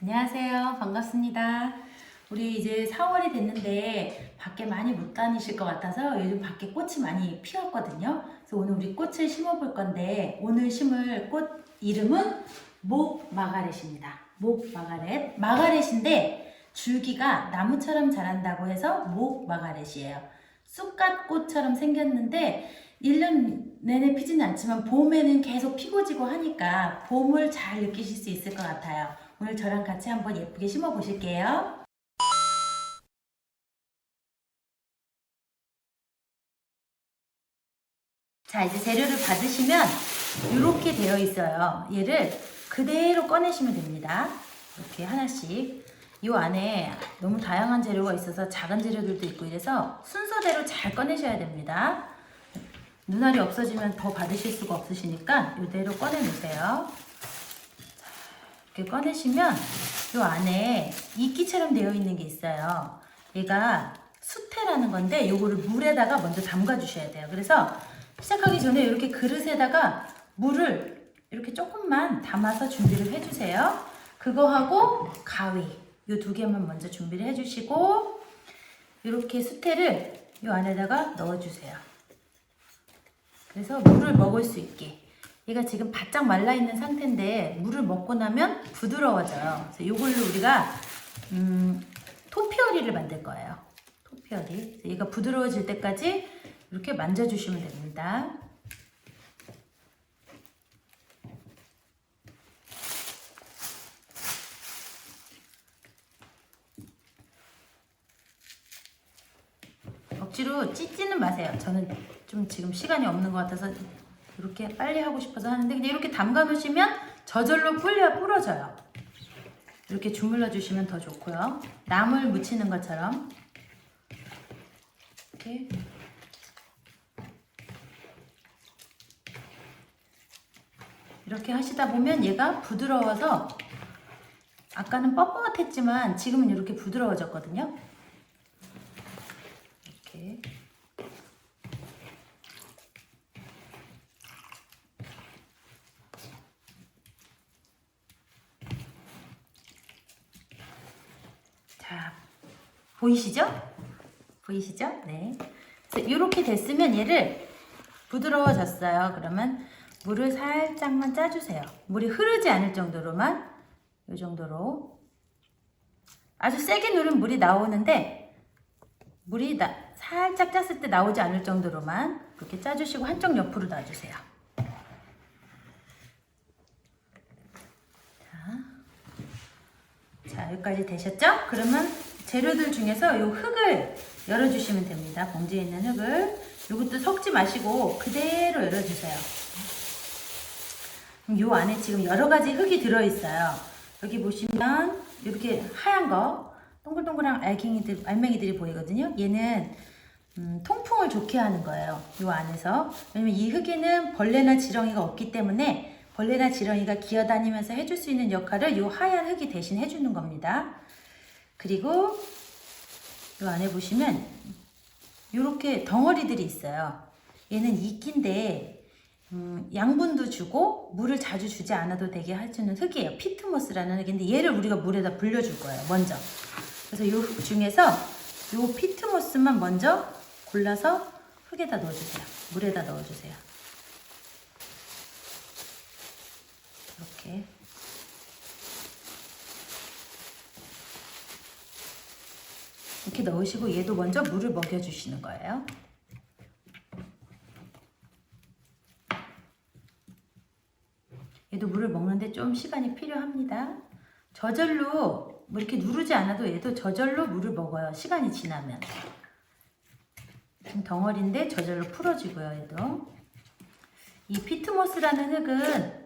안녕하세요. 반갑습니다. 우리 이제 4월이 됐는데 밖에 많이 못 다니실 것 같아서 요즘 밖에 꽃이 많이 피었거든요. 그래서 오늘 우리 꽃을 심어 볼 건데 오늘 심을 꽃 이름은 목 마가렛입니다. 목 마가렛. 마가렛인데 줄기가 나무처럼 자란다고 해서 목 마가렛이에요. 쑥갓꽃처럼 생겼는데 1년 내내 피지는 않지만 봄에는 계속 피고 지고 하니까 봄을 잘 느끼실 수 있을 것 같아요. 오늘 저랑 같이 한번 예쁘게 심어 보실게요. 자, 이제 재료를 받으시면 이렇게 되어 있어요. 얘를 그대로 꺼내시면 됩니다. 이렇게 하나씩. 이 안에 너무 다양한 재료가 있어서 작은 재료들도 있고 이래서 순서대로 잘 꺼내셔야 됩니다. 눈알이 없어지면 더 받으실 수가 없으시니까 이대로 꺼내 놓으세요. 이렇게 꺼내시면 이 안에 이끼처럼 되어 있는 게 있어요. 얘가 수태라는 건데 이거를 물에다가 먼저 담가 주셔야 돼요. 그래서 시작하기 전에 이렇게 그릇에다가 물을 이렇게 조금만 담아서 준비를 해주세요. 그거하고 가위 이 두 개만 먼저 준비를 해주시고 이렇게 수태를 이 안에다가 넣어주세요. 그래서 물을 먹을 수 있게. 얘가 지금 바짝 말라 있는 상태인데 물을 먹고 나면 부드러워져요. 그래서 이걸로 우리가 음, 토피어리를 만들 거예요. 토피어리. 얘가 부드러워질 때까지 이렇게 만져주시면 됩니다. 억지로 찢지는 마세요. 저는 좀 지금 시간이 없는 것 같아서 이렇게 빨리 하고 싶어서 하는데 그냥 이렇게 담가 놓으시면 저절로 불려 불어져요. 이렇게 주물러 주시면 더 좋고요. 나물 묻히는 것처럼 이렇게 이렇게 하시다 보면 얘가 부드러워서 아까는 뻣뻣했지만 지금은 이렇게 부드러워졌거든요. 이렇게 자, 보이시죠? 보이시죠? 네. 이렇게 됐으면 얘를 부드러워졌어요. 그러면 물을 살짝만 짜주세요. 물이 흐르지 않을 정도로만 이 정도로 아주 세게 누르면 물이 나오는데 물이 나, 살짝 짰을 때 나오지 않을 정도로만 그렇게 짜주시고 한쪽 옆으로 놔주세요. 자, 자 여기까지 되셨죠? 그러면 재료들 중에서 이 흙을 열어주시면 됩니다. 봉지에 있는 흙을 이것도 섞지 마시고 그대로 열어주세요. 이 안에 지금 여러 가지 흙이 들어있어요. 여기 보시면 이렇게 하얀 거 동글동글한 알갱이들, 알맹이들이 보이거든요. 얘는 음, 통풍을 좋게 하는 거예요. 이 안에서. 왜냐면 이 흙에는 벌레나 지렁이가 없기 때문에 벌레나 지렁이가 기어다니면서 해줄 수 있는 역할을 이 하얀 흙이 대신 해주는 겁니다. 그리고 이 안에 보시면 이렇게 덩어리들이 있어요. 얘는 이끼인데 음, 양분도 주고 물을 자주 주지 않아도 되게 해주는 흙이에요. 피트모스라는 흙인데 얘를 우리가 물에다 불려줄 거예요. 먼저. 그래서 이흙 중에서 이 피트모스만 먼저 골라서 흙에다 넣어주세요. 물에다 넣어주세요. 이렇게. 이렇게 넣으시고 얘도 먼저 물을 먹여주시는 거예요. 얘도 물을 먹는데 좀 시간이 필요합니다. 저절로 뭐 이렇게 누르지 않아도 얘도 저절로 물을 먹어요. 시간이 지나면. 지금 덩어리인데 저절로 풀어지고요. 얘도. 이 피트모스라는 흙은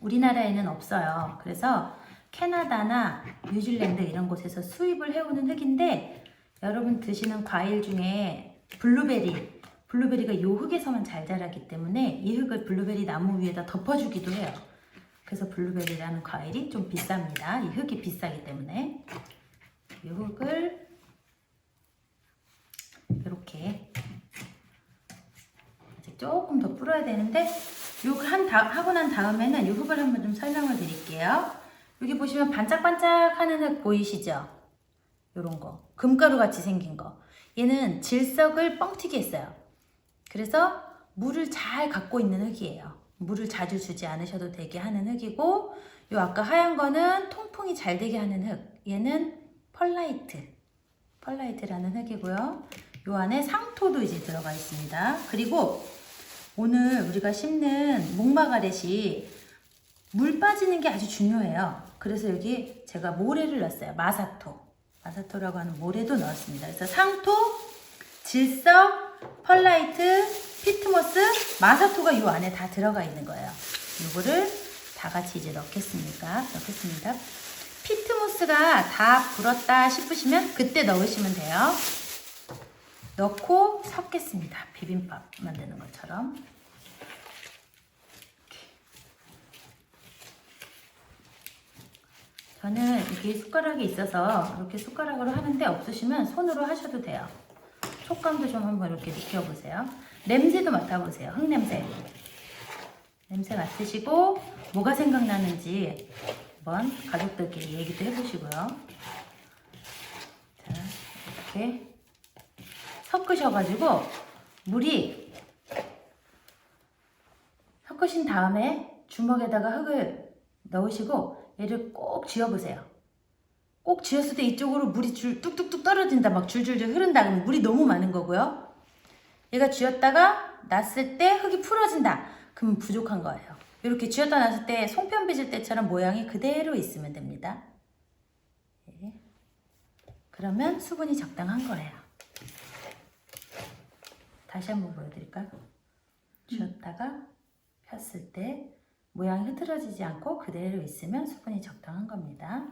우리나라에는 없어요. 그래서 캐나다나 뉴질랜드 이런 곳에서 수입을 해오는 흙인데 여러분 드시는 과일 중에 블루베리 블루베리가 이 흙에서만 잘 자라기 때문에 이 흙을 블루베리 나무 위에다 덮어주기도 해요. 그래서 블루베리라는 과일이 좀 비쌉니다. 이 흙이 비싸기 때문에 이 흙을 이렇게 조금 더 뿌려야 되는데 요한 하고 난 다음에는 이 흙을 한번 좀 설명을 드릴게요. 여기 보시면 반짝반짝하는 흙 보이시죠? 요런 거. 금가루 같이 생긴 거. 얘는 질석을 뻥튀기 했어요. 그래서 물을 잘 갖고 있는 흙이에요. 물을 자주 주지 않으셔도 되게 하는 흙이고 요 아까 하얀 거는 통풍이 잘 되게 하는 흙. 얘는 펄라이트. 펄라이트라는 흙이고요. 요 안에 상토도 이제 들어가 있습니다. 그리고 오늘 우리가 심는 목마가렛이 물 빠지는 게 아주 중요해요. 그래서 여기 제가 모래를 넣었어요. 마사토. 마사토라고 하는 모래도 넣었습니다. 그래서 상토, 질석, 펄라이트, 피트모스, 마사토가 요 안에 다 들어가 있는 거예요. 요거를 다 같이 이제 넣겠습니까? 넣겠습니다. 피트모스가 다 불었다 싶으시면 그때 넣으시면 돼요. 넣고 섞겠습니다. 비빔밥 만드는 것처럼. 저는 이렇게 숟가락이 있어서 이렇게 숟가락으로 하는데 없으시면 손으로 하셔도 돼요. 촉감도 좀 한번 이렇게 느껴보세요. 냄새도 맡아보세요. 흙냄새. 냄새 맡으시고 뭐가 생각나는지 한번 가족들끼리 얘기도 해보시고요. 자, 이렇게 섞으셔가지고 물이 섞으신 다음에 주먹에다가 흙을 넣으시고 얘를 꼭 쥐어보세요. 꼭 쥐었을 때 이쪽으로 물이 줄 뚝뚝뚝 떨어진다 막 줄줄줄 흐른다 그러면 물이 너무 많은 거고요. 얘가 쥐었다가 놨을 때 흙이 풀어진다 그러면 부족한 거예요. 이렇게 쥐었다 놨을 때 송편 빚을 때처럼 모양이 그대로 있으면 됩니다. 예. 그러면 수분이 적당한 거예요. 다시 한번 보여드릴까요? 쥐었다가 폈을 때 모양이 흐트러지지 않고 그대로 있으면 수분이 적당한 겁니다.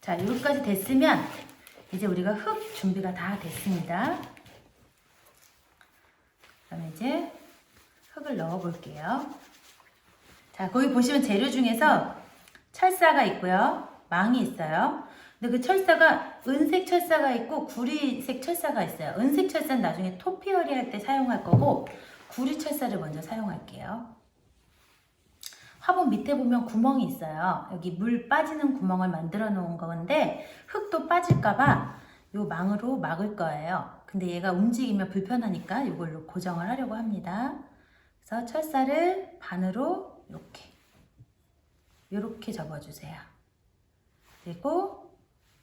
자, 여기까지 됐으면 이제 우리가 흙 준비가 다 됐습니다. 그럼 이제 흙을 넣어 볼게요. 자, 거기 보시면 재료 중에서 철사가 있고요. 망이 있어요. 근데 그 철사가 은색 철사가 있고 구리색 철사가 있어요. 은색 철사는 나중에 토피어리 할 때 사용할 거고 구리 철사를 먼저 사용할게요. 화분 밑에 보면 구멍이 있어요. 여기 물 빠지는 구멍을 만들어 놓은 건데 흙도 빠질까봐 요 망으로 막을 거예요. 근데 얘가 움직이면 불편하니까 이걸로 고정을 하려고 합니다. 그래서 철사를 반으로 이렇게 이렇게 접어주세요. 그리고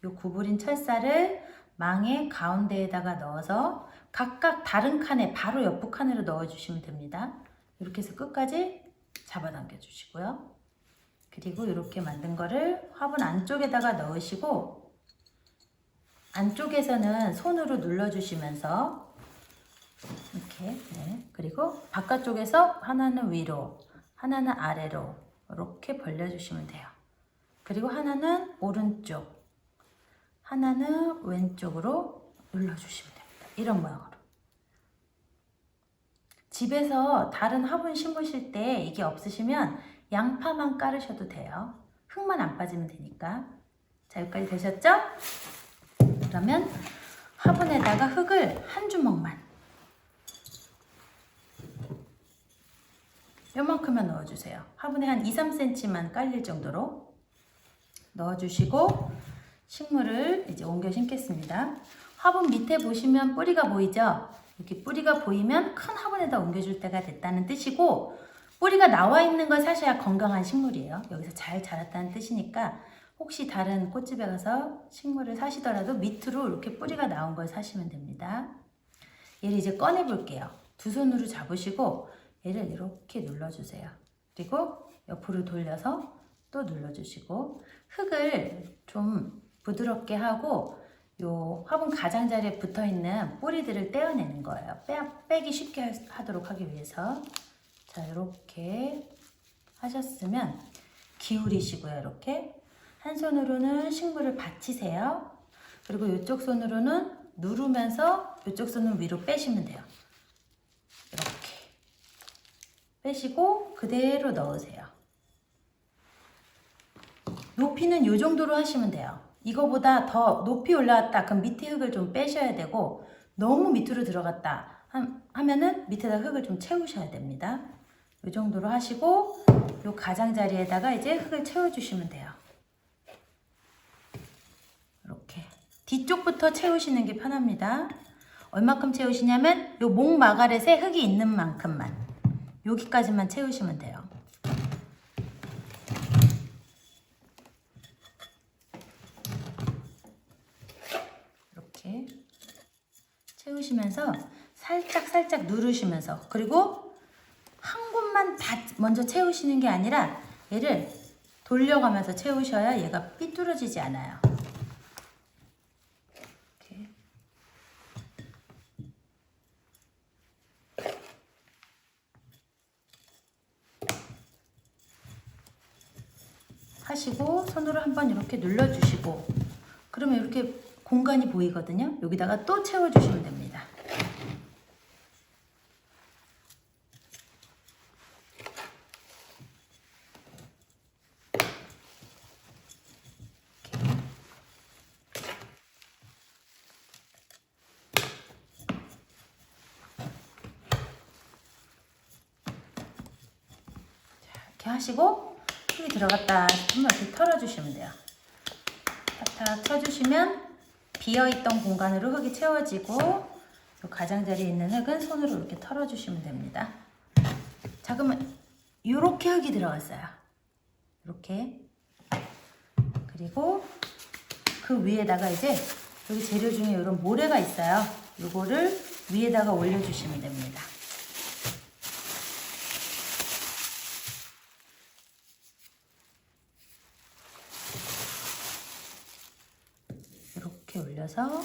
요 구부린 철사를 망의 가운데에다가 넣어서 각각 다른 칸에 바로 옆 칸으로 넣어주시면 됩니다. 이렇게 해서 끝까지 잡아당겨 주시고요. 그리고 이렇게 만든 거를 화분 안쪽에다가 넣으시고 안쪽에서는 손으로 눌러주시면서 이렇게 네. 그리고 바깥쪽에서 하나는 위로 하나는 아래로 이렇게 벌려주시면 돼요. 그리고 하나는 오른쪽 하나는 왼쪽으로 눌러주시면 됩니다. 이런 모양으로. 집에서 다른 화분 심으실 때 이게 없으시면 양파만 깔으셔도 돼요. 흙만 안 빠지면 되니까. 자, 여기까지 되셨죠? 그러면 화분에다가 흙을 한 주먹만 요만큼만 넣어주세요. 화분에 한 2, 3cm만 깔릴 정도로 넣어주시고 식물을 이제 옮겨 심겠습니다. 화분 밑에 보시면 뿌리가 보이죠? 이렇게 뿌리가 보이면 큰 화분에다 옮겨줄 때가 됐다는 뜻이고 뿌리가 나와 있는 걸 사셔야 건강한 식물이에요. 여기서 잘 자랐다는 뜻이니까 혹시 다른 꽃집에 가서 식물을 사시더라도 밑으로 이렇게 뿌리가 나온 걸 사시면 됩니다. 얘를 이제 꺼내 볼게요. 두 손으로 잡으시고 얘를 이렇게 눌러주세요. 그리고 옆으로 돌려서 또 눌러주시고 흙을 좀 부드럽게 하고 요 화분 가장자리에 붙어 있는 뿌리들을 떼어내는 거예요. 빼, 빼기 쉽게 하도록 하기 위해서. 자, 이렇게 하셨으면 기울이시고요. 이렇게. 한 손으로는 식물을 받치세요. 그리고 이쪽 손으로는 누르면서 이쪽 손은 위로 빼시면 돼요. 이렇게. 빼시고 그대로 넣으세요. 높이는 이 정도로 하시면 돼요. 이거보다 더 높이 올라왔다. 그럼 밑에 흙을 좀 빼셔야 되고 너무 밑으로 들어갔다 하면은 밑에다 흙을 좀 채우셔야 됩니다. 이 정도로 하시고 이 가장자리에다가 이제 흙을 채워주시면 돼요. 이렇게 뒤쪽부터 채우시는 게 편합니다. 얼마큼 채우시냐면 이목 마가렛에 흙이 있는 만큼만 여기까지만 채우시면 돼요. 채우시면서 살짝 살짝 누르시면서 그리고 한 곳만 다 먼저 채우시는 게 아니라 얘를 돌려가면서 채우셔야 얘가 삐뚤어지지 않아요. 이렇게. 하시고 손으로 한번 이렇게 눌러주시고 그러면 이렇게 공간이 보이거든요. 여기다가 또 채워주시면 됩니다. 이렇게 하시고 흙이 들어갔다 싶으면 이렇게 털어주시면 돼요. 탁탁 쳐주시면 비어있던 공간으로 흙이 채워지고 요 가장자리에 있는 흙은 손으로 이렇게 털어주시면 됩니다. 자 그러면 이렇게 흙이 들어갔어요. 이렇게 그리고 그 위에다가 이제 여기 재료 중에 이런 모래가 있어요. 이거를 위에다가 올려주시면 됩니다. 이렇게 올려서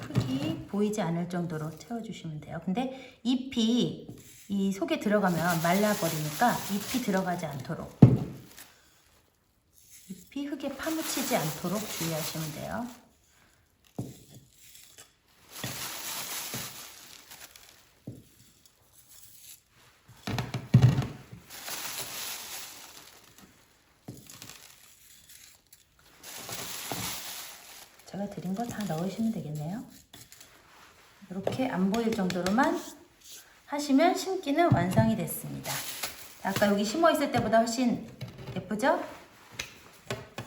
흙이 보이지 않을 정도로 채워주시면 돼요. 근데 잎이 이 속에 들어가면 말라버리니까 잎이 들어가지 않도록 잎이 흙에 파묻히지 않도록 주의하시면 돼요. 제가 드린 거 다 넣으시면 되겠네요. 이렇게 안 보일 정도로만 하시면 심기는 완성이 됐습니다. 아까 여기 심어 있을 때보다 훨씬 예쁘죠?